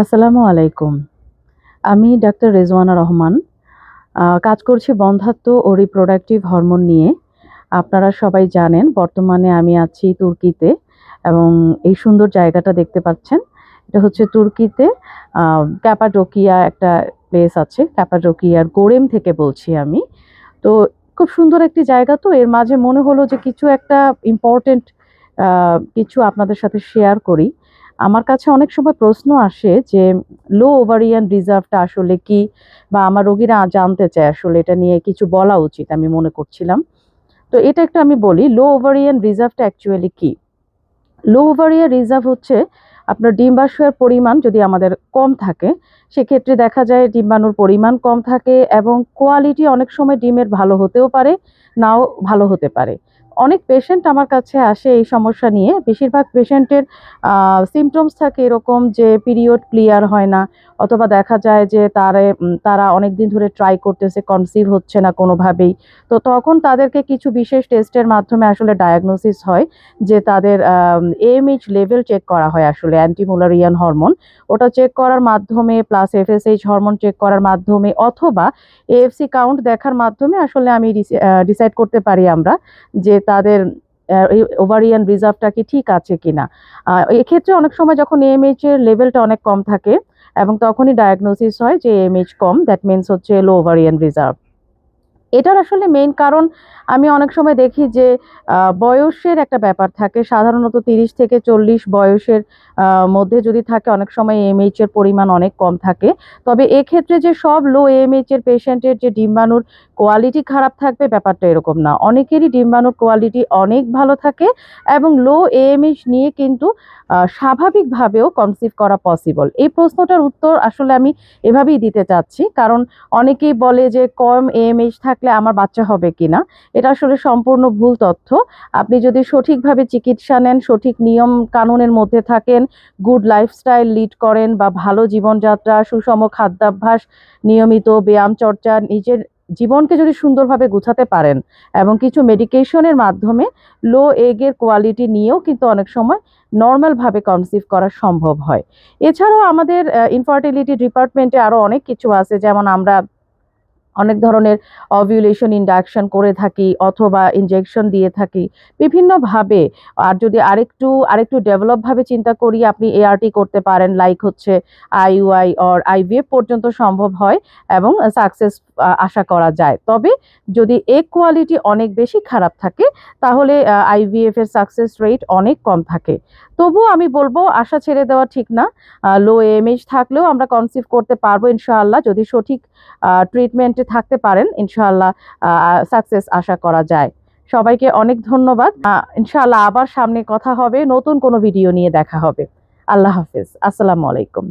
আসসালামু আলাইকুম। আমি ডাক্তার রেজওয়ানা রহমান। কাজ করছি বন্ধাত্ব ও রিপ্রোডাক্টিভ হরমোন নিয়ে। আপনারা সবাই জানেন, বর্তমানে আমি আছি তুর্কিতে এবং এই সুন্দর জায়গাটা দেখতে পাচ্ছেন। এটা হচ্ছে তুর্কিতে ক্যাপাডোকিয়া একটা প্লেস আছে ক্যাপাডোকিয়ার গোরেম থেকে বলছি আমি। তো খুব সুন্দর একটি জায়গা তো, এর মাঝে মনে হলো যে কিছু একটা ইম্পর্টেন্ট কিছু আপনাদের সাথে শেয়ার করি। আমার কাছে অনেক সময় প্রশ্ন আসে যে লো ওভারিয়ান রিজার্ভটা আসলে কি? বা আমার রোগীরা জানতে চায় আসলে এটা নিয়ে কিছু বলা উচিত আমি মনে করছিলাম। তো এটা একটু আমি বলি লো ওভারিয়ান রিজার্ভটা অ্যাকচুয়ালি কি? লো ওভারিয়ান রিজার্ভ হচ্ছে আপনার ডিম্বাশয়ের পরিমাণ যদি আমাদের কম থাকে, সেক্ষেত্রে দেখা যায় ডিম্বাণুর পরিমাণ কম থাকে এবং কোয়ালিটি অনেক সময় ডিমের ভালো হতেও পারে, নাও ভালো হতে পারে। অনেক পেশেন্ট আমার কাছে আসে এই সমস্যা নিয়ে। বেশিরভাগ পেশেন্টের সিমটমস থাকে এরকম যে পিরিয়ড ক্লিয়ার হয় না। অথবা দেখা যায় যে তারে তারা অনেক দিন ধরে ট্রাই করতেছে কনসিভ হচ্ছে না কোনোভাবেই। তো তখন তাদেরকে কিছু বিশেষ টেস্টের মাধ্যমে আসলে ডায়াগনোসিস হয়, যে তাদের এএমএইচ লেভেল চেক করা হয় আসলে অ্যান্টিমুলারিয়ান হরমোন ওটা চেক করার মাধ্যমে প্লাস এফএসএইচ হরমোন চেক করার মাধ্যমে, অথবা এএফসি কাউন্ট দেখার মাধ্যমে আসলে আমি ডিসাইড করতে পারি আমরা যে তাদের ওভারিয়ান রিজার্ভটা কি ঠিক আছে কিনা। এক্ষেত্রে অনেক সময় যখন এএমএইচ এর লেভেলটা অনেক কম থাকে এবং তখনই ডায়াগনোসিস হয় যে এএমএইচ কম দ্যাট মিনস হচ্ছে লো ওভারিয়ান রিজার্ভ এটার আসলে মেইন কারণ আমি অনেক সময় দেখি যে বয়সের একটা ব্যাপার থাকে। সাধারণত তিরিশ থেকে চল্লিশ বয়সের মধ্যে যদি থাকে, অনেক সময় এএমএইচ এর পরিমাণ অনেক কম থাকে। তবে এক্ষেত্রে যে সব লো এএমএইচ এর পেশেন্টের যে ডিম্বাণুর কোয়ালিটি খারাপ থাকবে, ব্যাপারটা এরকম না। অনেকেরই ডিম্বাণুর কোয়ালিটি অনেক ভালো থাকে এবং লো এএমএইচ নিয়ে কিন্তু স্বাভাবিকভাবেও কনসিভ করা পসিবল এই প্রশ্নটার উত্তর আসলে আমি এভাবেই দিতে চাচ্ছি। কারণ অনেকেই বলে যে, কম এএমএইচ থাকলে আমার বাচ্চা হবে কিনা, এটা আসলে সম্পূর্ণ ভুল তথ্য। আপনি যদি সঠিকভাবে চিকিৎসা নেন, সঠিক নিয়ম কানুনের মধ্যে থাকেন গুড লাইফস্টাইল লিড করেন বা ভালো জীবনযাত্রা, সুষম খাদ্যাভ্যাস, নিয়মিত ব্যায়াম, চর্চা, নিজের জীবনকে যদি সুন্দরভাবে গুছাতে পারেন এবং কিছু মেডিকেশনের মাধ্যমে লো এগের কোয়ালিটি নিয়েও কিন্তু অনেক সময় নর্মালভাবে কনসিভ করা সম্ভব হয়। এছাড়াও আমাদের ইনফার্টিলিটি ডিপার্টমেন্টে আরও অনেক কিছু আছে, যেমন আমরা অনেক ধরনের অভিউলেশন ইন্ডাকশন করে থাকি অথবা ইনজেকশন দিয়ে থাকি। বিভিন্নভাবে, আর যদি আরেকটু আরেকটু ডেভেলপভাবে চিন্তা করি, আপনি এআরটি করতে পারেন লাইক হচ্ছে আইইউআই অর আইভিএফ পর্যন্ত সম্ভব হয় এবং সাকসেস আশা করা যায়। তবে যদি এ কোয়ালিটি অনেক বেশি খারাপ থাকে, তাহলে আইভিএফ এর সাকসেস রেট অনেক কম থাকে। তবুও আমি বলব, আশা ছেড়ে দেওয়া ঠিক না। লো এমএইচ থাকলেও আমরা কনসিভ করতে পারব ইনশাআল্লাহ। যদি সঠিক ট্রিটমেন্টে থাকতে পারেন, ইনশাআল্লাহ সাকসেস আশা করা যায়। সবাইকে অনেক ধন্যবাদ। ইনশাআল্লাহ আবার সামনে কথা হবে, নতুন কোনো ভিডিও নিয়ে দেখা হবে। আল্লাহ হাফিজ। আসসালামু আলাইকুম।